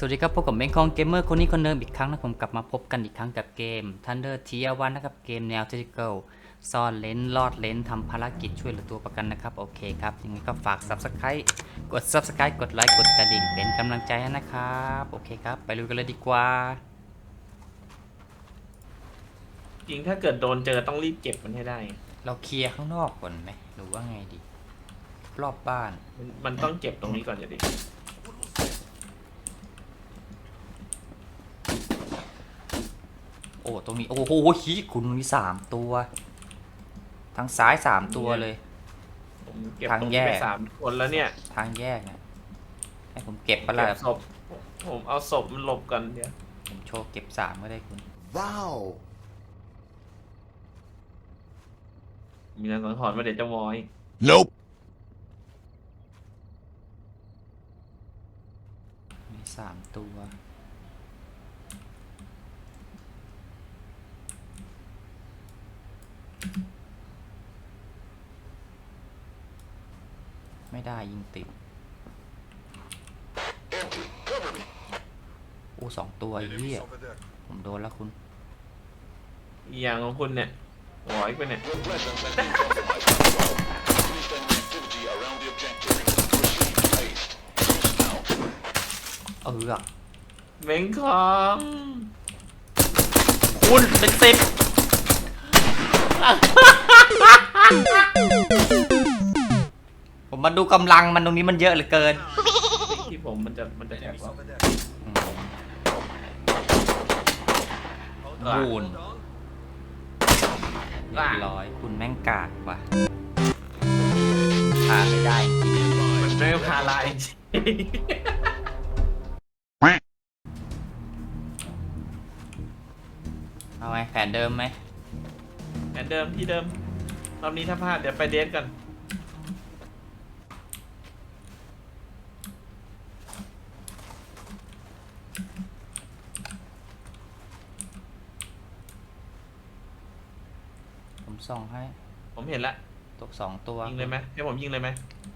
สวัสดีครับพบกับเบงคองเกมเมอร์คนนี้คนเดิมอีกครั้งนะผมกลับมาพบกันอีกครั้งกับเกม Thunder Tier 1นะครับเกมแนว Tactical ซ่อนเลนลอดเลนทำภารกิจช่วยเหลือตัวประกันนะครับ โอเคครับยังไงก็ฝาก Subscribe กด Subscribe กดไลค์กดกระดิ่งเป็นกำลังใจให้นะครับ โอเคครับ ไปลุยกันเลยดีกว่า จริงถ้าเกิดโดนเจอต้องรีบเก็บมันให้ได้ เราเคลียร์ข้างนอกก่อนไหมหรือว่าไงดี รอบบ้าน มันมันต้องเก็บตรงนี้ก่อนจะดี อ้ตรงนี้ โอ้โหฮีคุณมีสามตัว ทางซ้ายสามตัวเลย ผมเก็บทางตรงแยนี้ก ไปสามคนแล้วเนี่ยทางแยกนะให้ผมเก็บปะเก็ล่ะบศพผมเอาศพมันหลบกันเดี๋ยวผมโชว์เก็บสามก็ได้คุณ Wow. มีนางสังหรณ์ว่าเดี๋ยวจะวอย Nope. มีสามตัว ไม่ได้ยิงติดโอ้สองตัวไอ้เหี้ยผมโดนแล้วคุณ อีกอย่างของคุณเนี่ยวอยไปเนี่ย Your presence has been compromised. Increase enemy activity around the objective. Proceed haste. Now. เออเม้งของคุณเป็นสิบ ผมมาดูกำลังมันตรงนี้มันเยอะเหลือเกิน ที่ผมมันจะมันจะแอบว่า บูน เรียบร้อยคุณแม่งกากว่ะพาไม่ได้จริงมันไม่พาลายจริงเอาไงแผนเดิมไหม เหมือนเดิมที่เดิมรอบนี้ถ้าพลาดเดี๋ยวไปเดทกัน ส่องให้ผมเห็นละตกสองตัวยิงเลยไหมให้ผมยิงเลยไหม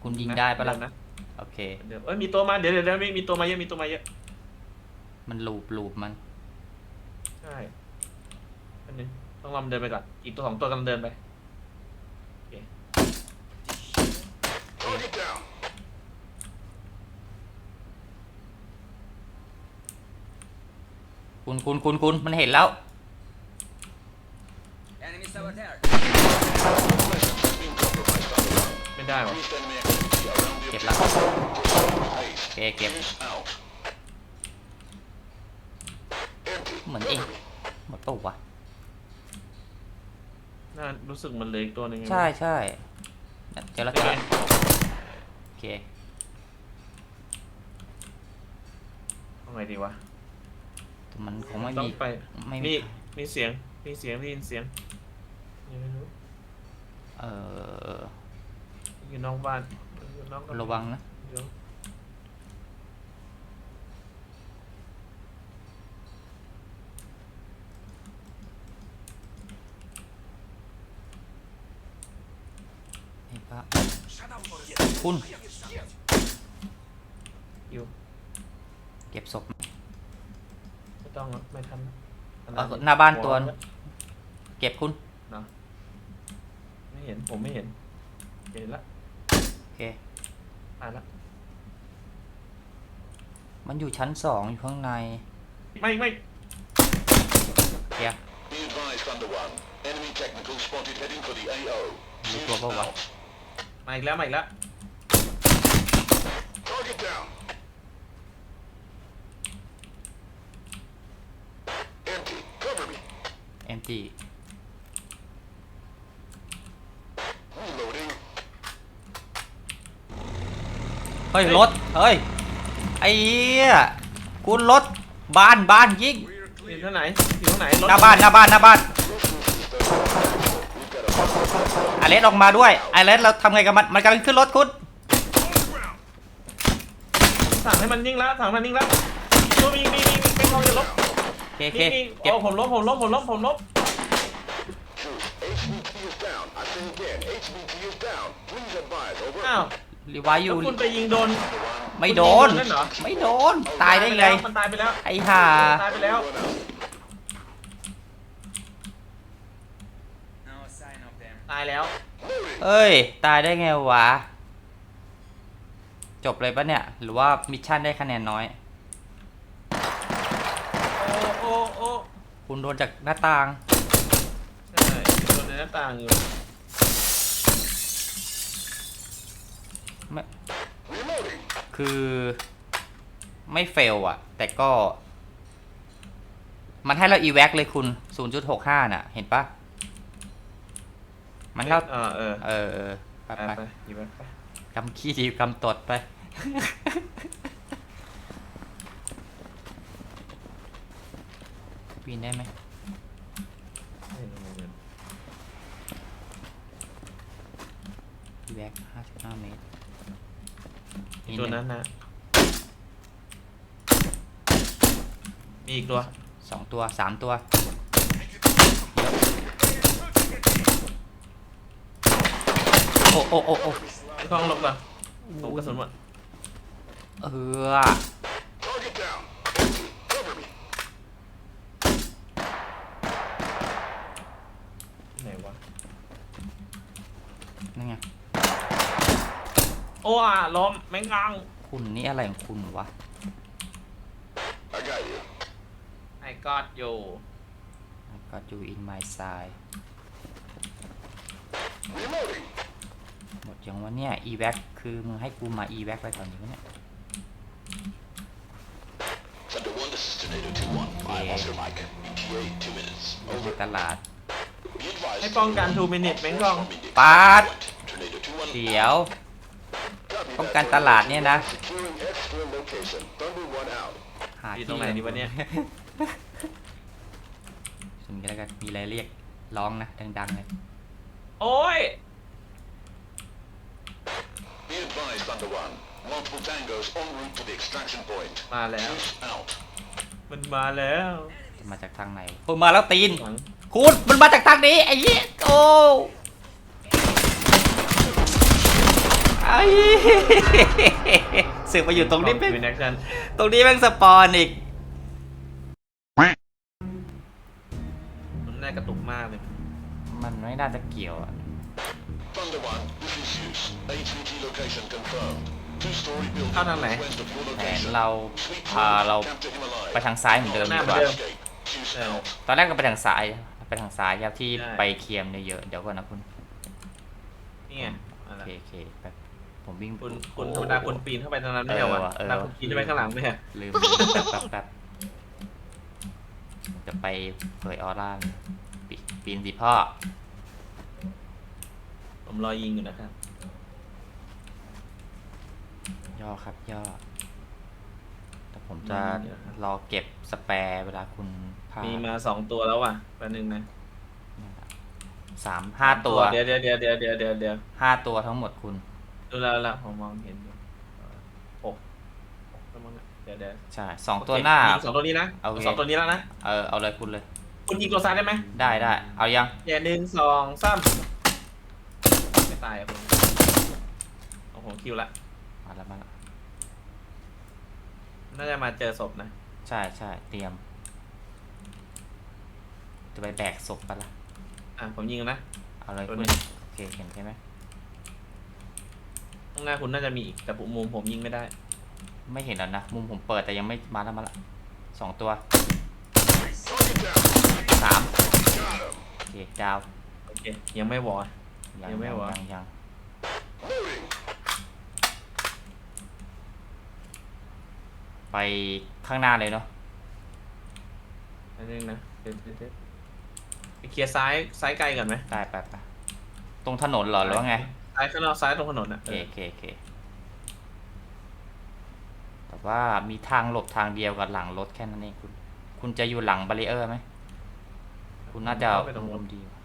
คุณยิงได้ปะล่ะเยวนะโอเคเดี๋ยวเอ้ยมีตัวมาเดี๋ยวเดี๋ยวเดี๋ยวมีมีตัวมาเยอะมีตัวมาเยอะ มันลูบลูบมันใช่อันนึงต้องลำเดินไปก่อนอีกตัวสองตัวกำลังเดินไป Target down. คุณคุณคุณคุณมันเห็นแล้ว ไม่ได้วะ Increase enemy activity around the เก็บ objective. แล้ว Haste. โอเคเก็บ Finish now. Empty. เหมือนเองหมดตัววะน่ารู้สึกมันเหลยอีกตัวหนึ่งใช่ใช่เจอแล้วเจอแล้วโอเคเอาไงดีวะแต่มันคงไม่ต้องมีไปไม่มีมีมีเสียงมีเสียงได้ยินเสียงยังไม่รู้เออ อยู่นอกบ้านอยู่นอกกำแพระวังนะเดี๋ยวไอ้พระคุณอยู่เก็บศพไม่ต้องหรอกไม่ทันเอาหน้าบ้านตัวเก็บคุณ เนาะไม่เห็นผมไม่เห็นเห็นละโอ เค อ่านละมันอยู่ชั้นสองอยู่ข้างในไม่ไม่เคลียร์ Be advised, Thunder One. Enemy technical spotted heading for the AO. รู้ตัวเปล่าวะ มาอีกแล้วมาอีกแล้ว Target down. Empty. Cover me. เอ็มจี Reloading. เฮ้ยรถเฮ้ยไอ้เหี้ยคุณรถบ้านบ้านยิงอยู่ที่ไหนอยู่ที่ไหนรถหน้าบ้านหน้าบ้านหน้าบ้านอเลสออกมาด้วยอเลสเราทำไงกับมันมันกำลังขึ้นรถคุณสั่งให้มันนิ่งละสั่งให้มันนิ่งละตัวมีมีมีมีเป็นกองจะลบโอเคโอเคมีมีเก็บโอ้ผมลบผมลบผมลบผมลบ True. HVT is down. I say again, HVT is down. Please advise. Over. อ้าว รีไวซ์อยู่แล้วคุณไปยิงโดนไม่โดน คุณยิงโดนนั่นเหรอไม่โดน ตายได้ไง มันตายไปแล้วไอ้ห่าตายไปแล้ว No sign of them. ตายแล้วเอ้ย ตายได้ไงวะ จบเลยปะเนี่ย หรือว่ามิชชั่นได้คะแนนน้อย โอ้โอ้โอ้คุณโดนจากหน้าต่าง ใช่โดนในหน้าต่างอยู่ คือไม่เฟลอะแต่ก็ มันให้เราอีแว็กเลยคุณ 0.65 น่ะ เห็นปะมันให้เราเออเออเออเออไปไปไปไปหยิบไปไปกำขี้ดีกำตดไป ปีนได้ไหมอีแว็ก55 เมตร อีกตัวนั้นนะ มีอีกตัว สองตัวสามตัว โอ้โอ้โอ้โอ้ไอ้กล้องหลบก่อนผมกระสุนหมด เออ Target down. Cover me. ไหนวะ นั่นไง โอ้อะล้มแมงกังคุณนี่อะไรของคุณวะ I got you. ไอ้กอดอยู่ ก็อยู่ in my side Reloading. หมดยังวะเนี่ย e v a c คือมึงให้กูมา e v a c อะไรตอนนี้วะเนี่ย Thunder 1, this is Tornado 2-1. I'm Oscar Mike. ETA 2 minutes. ในตลาด Be advised. ให้ป้องกันทูมินิทแมงกัง Immediate ปาด Tornado 2-1. เดี๋ยว Copy ป้อง that. กันตลาดเนี่ยนะ Securing extra location. Thunder 1 out. หาอยู่ที่ตรงไหนดีวะเนี่ย สมมติแล้วกันมีอะไรเรียกร้องนะดังๆเลยโอ้ย Be advised, Thunder 1. Multiple tangos en route to the extraction point. มาแล้ว Juice out. มันมาแล้วจะมาจากทางไหนโอ้ยมาแล้วตีนหวัง คุณมันมาจากทางนี้ไอ้เหี้ยโอ้ ไอ้สึกมาอยู่ตรงนี้เป็นเป็นแอคชั่นตรงนี้แม่งสปอนอีกมันน่ากระตุกมากเลย มันไม่น่าจะเกี่ยวอะ Thunder 1, this is Zeus. AT&T location confirmed. Two-story building เข้าทางไหน west of your แผน location. เรา Sweet พา move. เรา Capture him alive. ไปทางซ้ายเหมือนเดิมหน้าดีเหกมือว่านเดิม Escape. Zeus เออ out. ตอนแรกก็ไปทางซ้าย ไปทางซ้ายครับที่ใช่ ไปเคียมเยอะๆเดี๋ยวก่อนนะคุณ นี่ไงมาโอแล้วเคโอเคแป๊บ ผมวิ่งคุณโอ้คุณธรรมดาคุณปีนเข้าไปทางนั้นไม่ใช่เหรอเออวะว่ะเออธรรมดาคุณปีนเข้าไปข้างหลังไม่ใช่ลืมแป๊บแป๊บแป๊บจะไปเผยออร่าปีปีนสิพ่อ ผมรอยิงอยู่นะครับย่อครับย่อ แต่ผมจะเดี๋ยวครับรอเก็บสแปร์เวลาคุณพามีมาสองตัวแล้วว่ะแป๊บนึงนะสามห้าตัวเดี๋ยวเดี๋ยวเดี๋ยวเดี๋ยวเดี๋ยวเดี๋ยวเดี๋ยวห้าตัวทั้งหมดคุณ ดูแล้วละผมมองเห็นอยู่หกหกแล้วมั้งเนี่ยเดี๋ยวเดี๋ยวใช่สองโเคตัวหน้ายิงสองตัวนี้นะโอเค สองตัวนี้แล้วนะเออเอาเลยคุณเลย คุณยิงตัวซ้ายได้ไหมได้ได้เอายังอย่าหนึ่งสองสามไม่ตายอะคุณโอ้โหคิวละมาแล้วมาแล้วน่าจะมาเจอศพนะใช่ใช่เตรียม จะไปแบกศพปะล่ะอะผมยิงนะ เอาเลยตัวคุณหนึ่งโอเคเห็นใช่ไหม ข้างหน้าคุณน่าจะมีอีกแต่ผมมุมผมยิงไม่ได้ ไม่เห็นแล้วนะ มุมผมเปิดแต่ยังไม่มาแล้วมาละสองตัว Target down. สาม Got him. โอเคดาวโอเค ยังไม่วอร์ ยังยังไม่วะ ยังยัง Loading. ไปข้างหน้าเลยเนาะอันนึงนะเดี๋ยวเดี๋ยวเดี๋ยวไปเคลียร์ซ้ายซ้ายไกลก่อนไหมได้ไปไปตรงถนนเหรอหรือว่าไง ซ้ายข้างนอกซ้ายตรงถนนอะโอเคโอเคโอเคแต่ว่ามีทางหลบทางเดียวกับหลังรถแค่นั้นเองคุณ คุณจะอยู่หลังบารีเออร์ไหม คุณน่าจะเข้าไปตรงรมุถมดีกว่า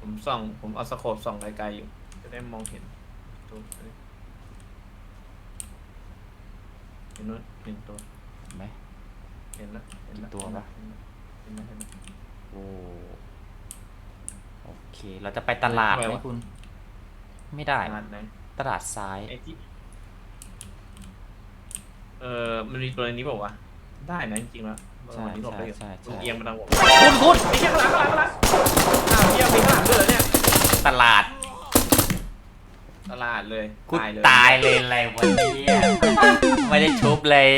ผมส่อง ผมเอาสโคปส่องไกลๆอยู่ จะได้มองเห็นตัวนี้เห็นนู้นหนึ่งตัว เห็นไหม เห็นแล้วเห็นแล้วกี่ตัววะ เห็นแล้วเห็นแล้วเห็นแล้วโอ้โอเค เราจะไปตลาดไหมคุณ ไม่ได้ขนาดไหนตลาดซ้าย ไอ้ที่เออมันมีตัวนี้บอกว่าวะได้นะจริงๆแล้วใช่วันนี้หลบได้อยู่ใช่ใช่ มันเอียงมาทางผมคุณคุณมีแค่ข้างหลังข้างหลังข้างหลังอ้าวเยี่ยมมีข้างหลังด้วยเหรอเนี่ยตลาดตลาดเลยกูตายเลยตายเลยอะไรวันนี้ไม่ได้ชุบเลย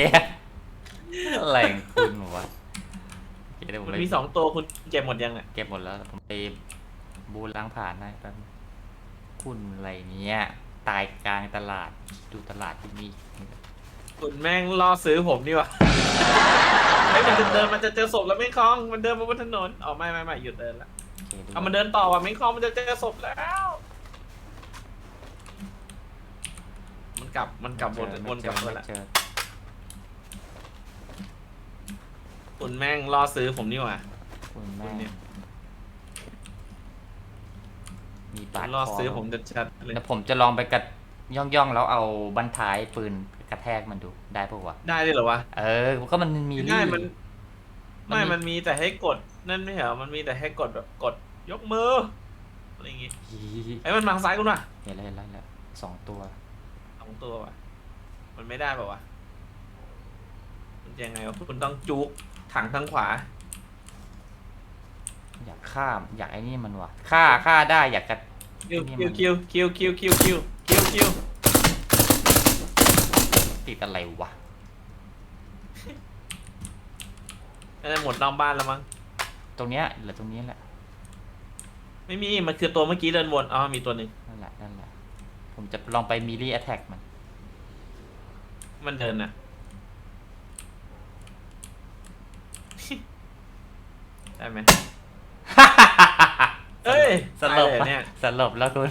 อะไรของคุณวะโอเคเดี๋ยวผมมันไปมีสองตัวคุณเก็บหมดยังเนี่ยเก็บหมดแล้วผมไปบูล้างผ่านได้แป๊บนึง คุณอะไรเนี้ย ตายกลางตลาด ดูตลาดที่นี่คุณแม่งล่อซื้อผมนี่วะไอ้ยมันจะเดินมันจะเจอศพแล้วไม่คล้อง มันเดินมาบนถนนอ๋อไม่ไม่ไม่หยุดเดินละโอเคดูเอามันเดินต่อว่ะไม่คล้องมันจะเจอศพแล้ว มันกลับมันกลับวนไม่วนเจกลัอบมาไม่ละเจอคุณแม่งล่อซื้อผมนี่หว่าคุณแม่คุณเนี่ย มีบาดล่อคอซื้อผมจะชัดเลยเดี๋ยวผมจะลองไปกัดย่องย่องๆแล้วเอาบันท้ายปืนกระแทกมันดูได้ปะวะได้เลยเหรอวะ เออก็มันมีได้มัน มันไม่มีมันมีแต่ให้กดนั่นไม่เหรอมันมีแต่ให้กดแบบกดยกมืออะไรอย่างงี้ฮีไอ้ยมันมาทางซ้ายคุณว่ะเห็นแล้วเห็นแล้วเห็นแล้วสองตัว สองตัวว่ะ มันไม่ได้ป่าวะมันจะยังไงวะคุณต้องจุกถังทางขวา อยากข้ามอยากไอ้นี่มันวะฆ่าฆ่าได้อยากจะคิวนี่คิมัวนคิวคิวคิวคิวคิวคิวคิวติดอะไรวะน่าจะหมดนอกบ้านแล้วมั้งตรงเนี้ยเหลือตรงนี้แหละไม่มีมันคือตัวเมื่อกี้เดินวนอ๋อมีตัวหนึ่งนั่นแหละนั่นแหละผมจะลองไปมิลี่แอทแทกมัน มันเดินนะได้ไหม เอ้ยสลบตายเลยปะเนี่ย สลบแล้วคุณ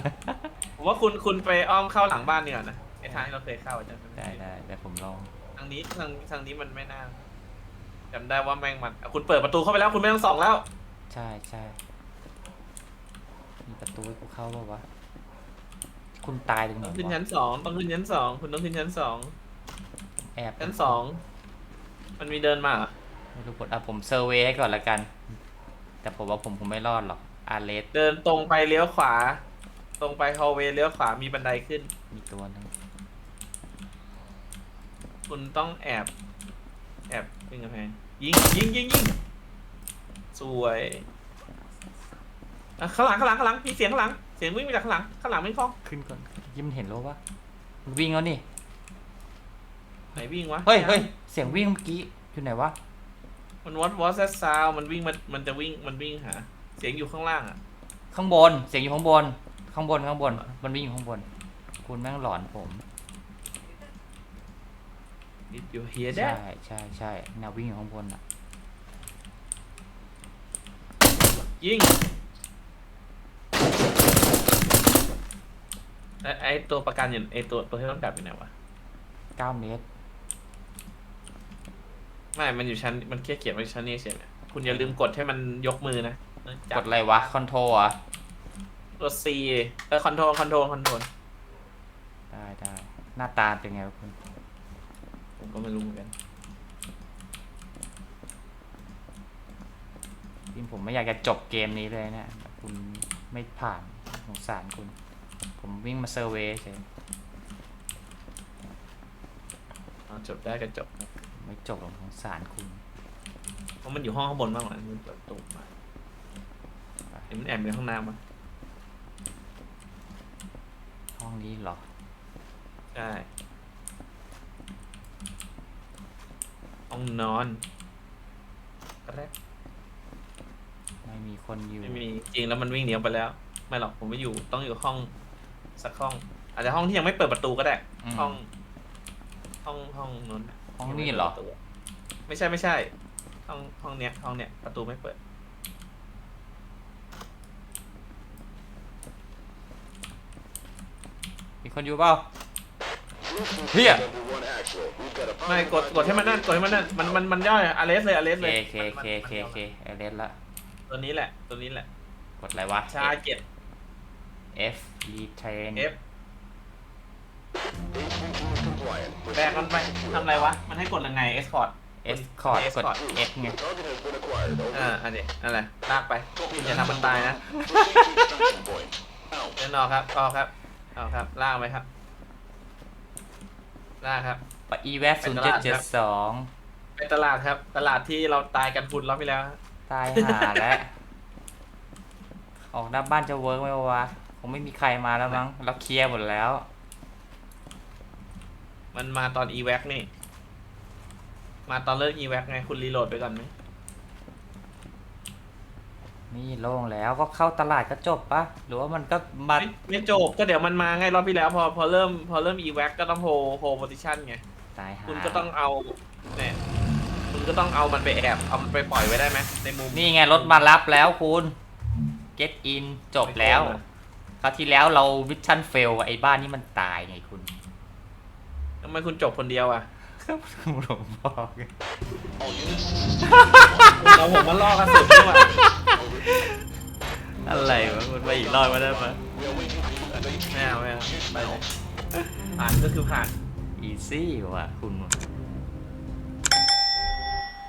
ผมว่าคุณคุณไปอ้อมเข้าหลังบ้านดีกว่านะไอ้ทางที่เราเคยเข้าจำได้ได้แต่ผมลอง ทางนี้ทางทางนี้มันไม่น่าจำได้ว่าแม่งมันอะคุณเปิดประตูเข้าไปแล้วคุณไม่ต้องส่องแล้ว ใช่ใช่มีประตูให้กูเข้าป่าวะ คุณตายตรงไหนต้องขึ้นวะชั้นสองต้องขึ้นชั้นสองคุณต้องขึ้นชั้นสองแอบชั้นสองมันมีเดินมาเหรอไม่รู้กดอะผมเซอร์เวย์ให้ก่อนละกัน แต่ผมว่าผมคงไม่รอดหรอก อาเลสเดินตรงไปเลี้ยวขวา ตรงไปฮอลเวย์เลี้ยวขวามีบันไดขึ้น มีตัวหนึงคุณต้องแอบ แอบยิงกำแพงยิงยิงยิงยิงสวยอะข้างหลังข้างหลังข้างหลังมีเสียงข้างหลังเสียงวิ่งมาจากข้างหลังข้างหลังไม่คล้องขึ้นก่อนยิ้มนเห็นแล้ววะมันวิ่งแล้วนี่ ไหนวิ่งวะเฮ้ยเฮ้ยเสียงวิ่งเมื่อกี้อยู่ไหนวะ มันวอตวอตแซซาวมันวิ่งมันมันจะวิ่งมันวิ่งหา เสียงอยู่ข้างล่างอะข้างบน เสียงอยู่ข้างบน ข้างบนข้างบน มันวิ่งอยู่ข้างบน คุณแม่งหลอนผม Did you hear ใช่ that ใช่ใช่แนววิ่งอยู่ข้างบนอะ ยิงไอ้ไอตัวประกันอยู่ไอตัวตัวที่ต้องกลับอยู่ไหนวะเก้าเมตร ไม่ มันอยู่ชั้นมันแค่เขียนไว้ชั้นนี้เฉยๆคุณอย่าลืมกดให้มันยกมือนะจั กบดอะไรวะคอนโทรอะตัว C เออคอนโทรลคอนโทรลคอนโทรลได้ได้หน้าตาเป็นไงวะคุณผมก็ไม่รู้เหมือนกันจริงผมไม่อยากจะจบเกมนี้เลยเนะแต่คุณไม่ผ่านสงสารคุณ ผมวิ่งมาเซอร์เวย์เฉยเอาจบได้ก็จบ ไม่จบหรอกสงสารคุณ เพราะมันอยู่ห้องข้างบนมากกว่ามันเปิดประตูมา เห็นมันแอบอยู่ในห้องน้ำปะห้องนี้เหรอ ใช่ห้องนอนแรกไม่มีคนอยู่ไม่มีจริงแล้วมันวิ่งหนีออกไปแล้ว ไม่หรอกผมไม่อยู่ต้องอยู่ห้องสักห้อง อาจจะห้องที่ยังไม่เปิดประตูก็ได้อืมห้อง ห้องห้องนนท์ะห้องนี้เหรอยังไม่ปิดประตูไม่ใช่ไม่ใช่ ห้องห้องเนี้ยห้องเนี้ยประตูไม่เปิด คนอยู่เปล่าเหี้ย Number one actual. We've got a ไม่กดกดให้มันนั่นกดให้มันนั่นมันมันมันย่อยอาเลสเลยอาเลสเคเลย เคมันเคมันเคเคเอเลสละ ตัวนี้แหละ ตัวนี้แหละ กดอะไรวะ ชาเก็ต F retrain F HPG compliant. แบกมันไปทำอะไรวะ มันให้กดยังไงเอสคอร์ด S คอร์ดกด F ไง Target has been acquired. Over. อ่าอันนี้นั่นแหละลากไปคุณอย่าทำมันตายนะ Proceed to extraction point. Out. เดินออกครับออกครับ ออกครับลากไปครับได้ครับปะอีแวศูนย์เจ็ดเจ็ดสองเป็นตลาดครับ ตลาดที่เราตายกันพุนรอบที่แล้วตายหาแล้ว ออกหน้าบ้านจะเวิร์กไหมวะ คงไม่มีใครมาแล้วมั้ง เราเคลียร์หมดแล้ว มันมาตอน e v a c นี่ มาตอนเลิก e v a c ไงคุณรีโหลดไปก่อนไหม นี่โล่งแล้วก็เข้าตลาดก็จบปะหรือว่ามันก็มาไม่ไม่จบก็เดี๋ยวมันมาไงรอบที่แล้วพอพอเริ่มพอเริ่ม e v a c ก็ต้องโฮโฮโพซิชันไง ตายหาคุณก็ต้องเอาเนี่ยคุณก็ต้องเอามันไปแอบเอามันไปปล่อยไว้ได้ไหมในมุม นี่ไงรถมารับแล้วคุณ get in จบแล้วคราวที่แล้วเราวิชั่นเฟลไอ้บ้านนี่มันตายไงคุณ ทำไมคุณจบคนเดียวอะ ผมบอกไง All units to system. เราผมมาล่อกระสุนด้วยอะไรวะคุณไปอีกรอบมาได้ปะ We are waiting for you at HQ. ไม่เอาไม่เอา Use ไปเลย now. ผ่านก็คือผ่าน อีซี่ว่ะคุณ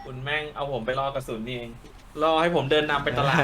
คุณแม่งเอาผมไปล่อกระสุนนี่เองรอให้ผมเดินนำไปตลาด